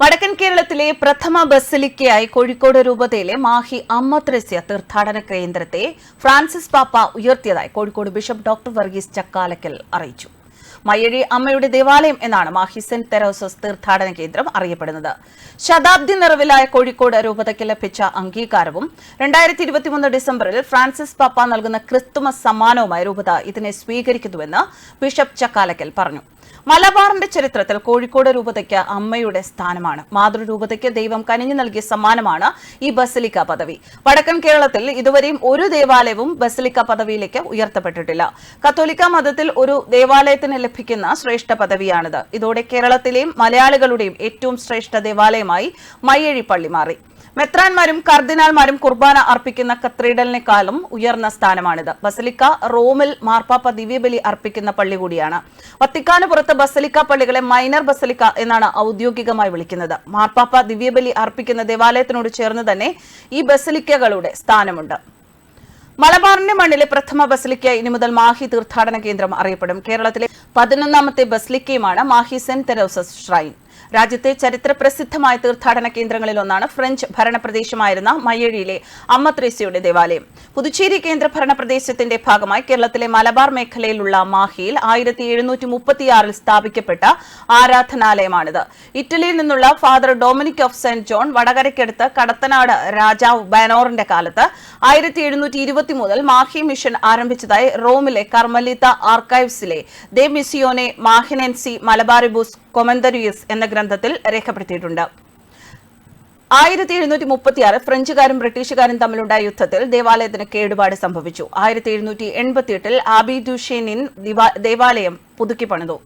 വടക്കൻ കേരളത്തിലെ പ്രഥമ ബസലിക്കയായി കോഴിക്കോട് രൂപതയിലെ മാഹി അമ്മത്രസ്യ തീർത്ഥാടന കേന്ദ്രത്തെ ഫ്രാൻസിസ് പാപ്പ ഉയർത്തിയതായി കോഴിക്കോട് ബിഷപ്പ് ഡോക്ടർ വർഗീസ് ചക്കാലക്കൽ അറിയിച്ചു. മയ്യഴി അമ്മയുടെ ദേവാലയം എന്നാണ് മാഹി സെന്റ് തെരോസസ് തീർത്ഥാടന കേന്ദ്രം അറിയപ്പെടുന്നത്. ശതാബ്ദി നിറവിലായ കോഴിക്കോട് രൂപതയ്ക്ക് ലഭിച്ച അംഗീകാരവും രണ്ടായിരത്തി ഇരുപത്തിമൂന്ന് ഡിസംബറിൽ ഫ്രാൻസിസ് പാപ്പ നൽകുന്ന ക്രിസ്തുമസ് സമ്മാനവുമായി രൂപത ഇതിനെ സ്വീകരിക്കുന്നുവെന്ന് ബിഷപ്പ് ചക്കാലക്കൽ പറഞ്ഞു. മലബാറിന്റെ ചരിത്രത്തിൽ കോഴിക്കോട് രൂപതയ്ക്ക് അമ്മയുടെ സ്ഥാനമാണ്. മാതൃരൂപതയ്ക്ക് ദൈവം കനിഞ്ഞു നൽകിയ സമ്മാനമാണ് ഈ ബസലിക്ക പദവി. വടക്കൻ കേരളത്തിൽ ഇതുവരെയും ഒരു ദേവാലയവും ബസലിക്ക പദവിയിലേക്ക് ഉയർത്തപ്പെട്ടിട്ടില്ല. കത്തോലിക്ക മതത്തിൽ ഒരു ദേവാലയത്തിന് ലഭിക്കുന്ന ശ്രേഷ്ഠ പദവിയാണിത്. ഇതോടെ കേരളത്തിലെയും മലയാളികളുടെയും ഏറ്റവും ശ്രേഷ്ഠ ദേവാലയമായി മയ്യഴി പള്ളി മാറി. മെത്രാൻമാരും കർദിനാൾമാരും കുർബാന അർപ്പിക്കുന്ന കത്തീഡലിനേക്കാളും ഉയർന്ന സ്ഥാനമാണിത്. ബസലിക്ക റോമിൽ മാർപ്പാപ്പ ദിവ്യബലി അർപ്പിക്കുന്ന പള്ളി കൂടിയാണ്. വത്തിക്കാന് പുറത്ത് ബസലിക്ക പള്ളികളെ മൈനർ ബസലിക്ക എന്നാണ് ഔദ്യോഗികമായി വിളിക്കുന്നത്. മാർപ്പാപ്പ ദിവ്യബലി അർപ്പിക്കുന്ന ദേവാലയത്തിനോട് ചേർന്ന് തന്നെ ഈ ബസലിക്കകളുടെ സ്ഥാനമുണ്ട്. മലബാറിന്റെ മണ്ണിലെ പ്രഥമ ബസലിക്ക ഇനി മുതൽ മാഹി തീർത്ഥാടന കേന്ദ്രം അറിയപ്പെടും. കേരളത്തിലെ പതിനൊന്നാമത്തെ ബസലിക്കയുമാണ് മാഹി സെന്റ് തെരോസസ് ഷ്രൈൻ. രാജ്യത്തെ ചരിത്ര പ്രസിദ്ധമായ തീർത്ഥാടന കേന്ദ്രങ്ങളിലൊന്നാണ് ഫ്രഞ്ച് ഭരണപ്രദേശമായിരുന്ന മയ്യഴിയിലെ അമ്മ ത്രേസ്യയുടെ ദേവാലയം. പുതുച്ചേരി കേന്ദ്ര ഭരണപ്രദേശത്തിന്റെ ഭാഗമായി കേരളത്തിലെ മലബാർ മേഖലയിലുള്ള മാഹിയിൽ ആയിരത്തി എഴുന്നൂറ്റി മുപ്പത്തിയാറിൽ സ്ഥാപിക്കപ്പെട്ട ആരാധനാലയമാണിത്. ഇറ്റലിയിൽ നിന്നുള്ള father Dominic of Saint John വടകരയ്ക്കടുത്ത് Kadathanad രാജാവ് ബാനോറിന്റെ കാലത്ത് ആയിരത്തി എഴുന്നൂറ്റി ഇരുപത്തി മുതൽ മാഹി മിഷൻ ആരംഭിച്ചതായി റോമിലെ കർമ്മലിത്ത ആർക്കൈവ്സിലെ ദേ മിസിയോനെ മാഹിനെൻസി മലബാറിബൂസ് കൊമന്തരിയസ് എന്ന ഗ്രന്ഥത്തിൽ രേഖപ്പെടുത്തിയിട്ടുണ്ട്. ആയിരത്തി എഴുന്നൂറ്റി മുപ്പത്തിയാറ് ഫ്രഞ്ചുകാരും ബ്രിട്ടീഷുകാരും തമ്മിലുണ്ടായ യുദ്ധത്തിൽ ദേവാലയത്തിന് കേടുപാട് സംഭവിച്ചു. ആയിരത്തി എഴുന്നൂറ്റി എൺപത്തിയെട്ടിൽ ആബി ദുഷേനിൻ ദേവാലയം പുതുക്കി പണിതു.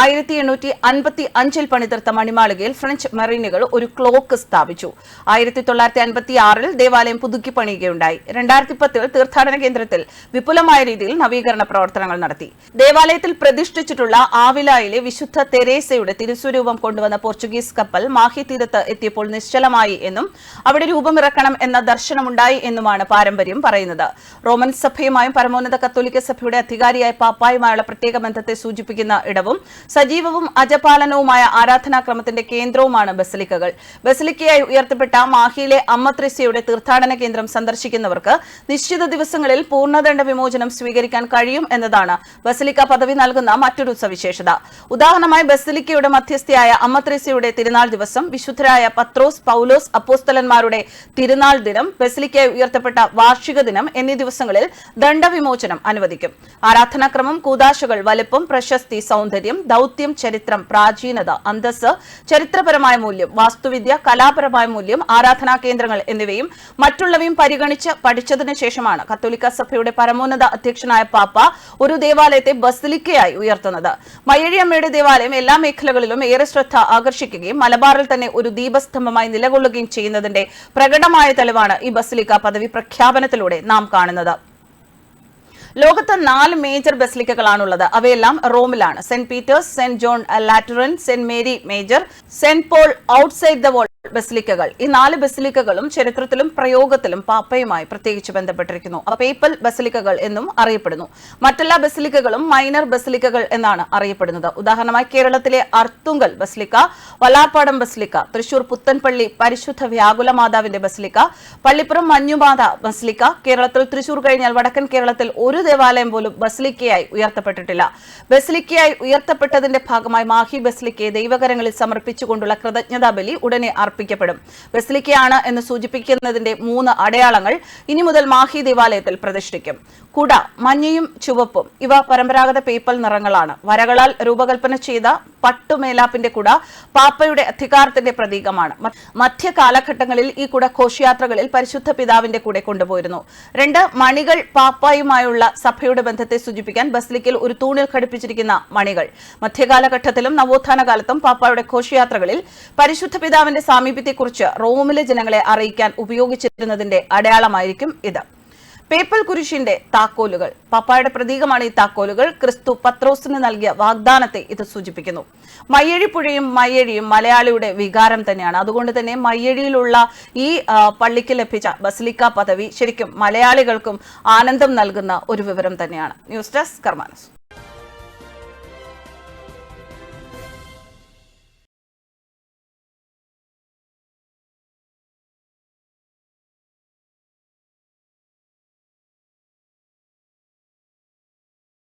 ആയിരത്തി എണ്ണൂറ്റി അൻപത്തി അഞ്ചിൽ പണിതീർത്ത മണിമാളികയിൽ ഫ്രഞ്ച് മെറീനുകൾ ഒരു ക്ലോക്ക് സ്ഥാപിച്ചു. ആയിരത്തി തൊള്ളായിരത്തി അൻപത്തി ആറിൽ ദേവാലയം പുതുക്കി പണിയുകയുണ്ടായി. രണ്ടായിരത്തി പത്തിൽ തീർത്ഥാടന കേന്ദ്രത്തിൽ വിപുലമായ രീതിയിൽ നവീകരണ പ്രവർത്തനങ്ങൾ നടത്തി. ദേവാലയത്തിൽ പ്രതിഷ്ഠിച്ചിട്ടുള്ള ആവിലായിലെ വിശുദ്ധ തെരേസയുടെ തിരുസ്വരൂപം കൊണ്ടുവന്ന പോർച്ചുഗീസ് കപ്പൽ മാഹി തീരത്ത് എത്തിയപ്പോൾ നിശ്ചലമായി എന്നും അവിടെ രൂപമിറക്കണം എന്ന ദർശനമുണ്ടായി എന്നുമാണ് പാരമ്പര്യം പറയുന്നത്. റോമൻ സഭയുമായും പരമോന്നത കത്തോലിക്ക സഭയുടെ അധികാരിയായ പാപ്പായുമായുള്ള പ്രത്യേക ബന്ധത്തെ സൂചിപ്പിക്കുന്ന ഇടവും സജീവവും അജപാലനവുമായ ആരാധനാക്രമത്തിന്റെ കേന്ദ്രവുമാണ് ബസലിക്കകൾ. ബസലിക്കയായി ഉയർത്തപ്പെട്ട മാഹിയിലെ അമ്മത്രിസ്യയുടെ തീർത്ഥാടന കേന്ദ്രം സന്ദർശിക്കുന്നവർക്ക് നിശ്ചിത ദിവസങ്ങളിൽ പൂർണദണ്ഡ വിമോചനം സ്വീകരിക്കാൻ കഴിയും എന്നതാണ് ബസലിക്ക പദവി നൽകുന്ന മറ്റൊരു സവിശേഷത. ഉദാഹരണമായി ബസലിക്കയുടെ മധ്യസ്ഥയായ അമ്മത്രിസ്യയുടെ തിരുനാൾ ദിവസം വിശുദ്ധരായ പത്രോസ് പൌലോസ് അപ്പോസ്തലന്മാരുടെ തിരുനാൾ ദിനം ബസലിക്കയായി ഉയർത്തപ്പെട്ട വാർഷിക ദിനം എന്നീ ദിവസങ്ങളിൽ ദണ്ഡവിമോചനം അനുവദിക്കും. ആരാധനാക്രമം കൂതാശകൾ വലുപ്പം പ്രശസ്തി സൗന്ദര്യം ദൗത്യം ചരിത്രം പ്രാചീനത അന്തസ് ചരിത്രപരമായ മൂല്യം വാസ്തുവിദ്യ കലാപരമായ മൂല്യം ആരാധനാ കേന്ദ്രങ്ങൾ എന്നിവയും മറ്റുള്ളവയും പരിഗണിച്ച് പഠിച്ചതിനു ശേഷമാണ് കത്തോലിക്ക സഭയുടെ പരമോന്നത അധ്യക്ഷനായ പാപ്പ ഒരു ദേവാലയത്തെ ബസിലിക്കയായി ഉയർത്തുന്നത്. മയ്യഴിയമ്മയുടെ ദേവാലയം എല്ലാ മേഖലകളിലും ഏറെ ശ്രദ്ധ ആകർഷിക്കുകയും മലബാറിൽ തന്നെ ഒരു ദീപസ്തംഭമായി നിലകൊള്ളുകയും ചെയ്യുന്നതിന്റെ പ്രകടമായ തെളിവാണ് ഈ ബസിലിക്ക പദവി പ്രഖ്യാപനത്തിലൂടെ നാം കാണുന്നത്. ലോകത്ത് നാല് മേജർ ബസിലിക്കകളാണുള്ളത് അവയെല്ലാം റോമിലാണ്. Saint Peter's Saint John Lateran Saint Mary Major Saint Paul outside the wall ബസിലിക്കകൾ. ഈ നാല് ബസിലിക്കകളും ചരിത്രത്തിലും പ്രയോഗത്തിലും പാപ്പയുമായി പ്രത്യേകിച്ച് ബന്ധപ്പെട്ടിരിക്കുന്നു. പേപ്പൽ ബസിലിക്കകൾ എന്നും അറിയപ്പെടുന്നു. മറ്റെല്ലാ ബസിലിക്കകളും മൈനർ ബസിലിക്കകൾ എന്നാണ് അറിയപ്പെടുന്നത്. ഉദാഹരണമായി കേരളത്തിലെ അർത്തുങ്കൽ ബസിലിക്ക വലാപ്പാടം ബസിലിക്ക തൃശൂർ പുത്തൻപള്ളി പരിശുദ്ധ വ്യാകുല മാതാവിന്റെ ബസിലിക്ക പള്ളിപ്പുറം മഞ്ഞുമാത ബസിലിക്ക കേരളത്തിൽ തൃശൂർ കഴിഞ്ഞാൽ വടക്കൻ കേരളത്തിൽ ഒരു ദേവാലയം പോലും ബസിലിക്കയായി ഉയർത്തപ്പെട്ടിട്ടില്ല. ബസിലിക്കയായി ഉയർത്തപ്പെട്ടതിന്റെ ഭാഗമായി മാഹി ബസിലിക്കയെ ദൈവകരങ്ങളിൽ സമർപ്പിച്ചുകൊണ്ടുള്ള കൃതജ്ഞതാ ബലി ഉടനെ അർപ്പിക്കപ്പെടും ബസിലിക്കയാണ് എന്ന് സൂചിപ്പിക്കുന്നതിന്റെ മൂന്ന് അടയാളങ്ങൾ ഇനി മുതൽ മാഹി ദേവാലയത്തിൽ പ്രതിഷ്ഠിക്കും. കുട മഞ്ഞയും ചുവപ്പും ഇവ പരമ്പരാഗത പേപ്പൽ നിറങ്ങളാണ്. വരകളാൽ രൂപകൽപ്പന ചെയ്ത പട്ടുമേലാപ്പിന്റെ കുട പാപ്പയുടെ അധികാരത്തിന്റെ പ്രതീകമാണ്. മധ്യ കാലഘട്ടങ്ങളിൽ ഈ കുട ഘോഷയാത്രകളിൽ പരിശുദ്ധ പിതാവിന്റെ കൂടെ കൊണ്ടുപോയിരുന്നു. രണ്ട് മണികൾ പാപ്പായുമായുള്ള സഭയുടെ ബന്ധത്തെ സൂചിപ്പിക്കാൻ ബസ്ലിക്കിൽ ഒരു തൂണിൽ ഘടിപ്പിച്ചിരിക്കുന്ന മണികൾ. മധ്യകാലഘട്ടത്തിലും നവോത്ഥാന കാലത്തും പാപ്പായുടെ ഘോഷയാത്രകളിൽ പരിശുദ്ധ പിതാവിന്റെ സാമീപ്യത്തെക്കുറിച്ച് റോമിലെ ജനങ്ങളെ അറിയിക്കാൻ ഉപയോഗിച്ചിരുന്നതിന്റെ അടയാളമായിരിക്കും ഇത്. പേപ്പൽ കുരിശിന്റെ താക്കോലുകൾ. പാപ്പായുടെ പ്രതീകമാണ് ഈ താക്കോലുകൾ. ക്രിസ്തു പത്രോസിന് നൽകിയ വാഗ്ദാനത്തെ ഇത് സൂചിപ്പിക്കുന്നു. മയ്യഴിപ്പുഴയും മയ്യഴിയും മലയാളിയുടെ വികാരം തന്നെയാണ്. അതുകൊണ്ട് തന്നെ മയ്യഴിയിലുള്ള ഈ പള്ളിക്ക് ലഭിച്ച ബസിലിക്ക പദവി ശരിക്കും മലയാളികൾക്കും ആനന്ദം നൽകുന്ന ഒരു വിവരം തന്നെയാണ്. News desk കർമാനസ്.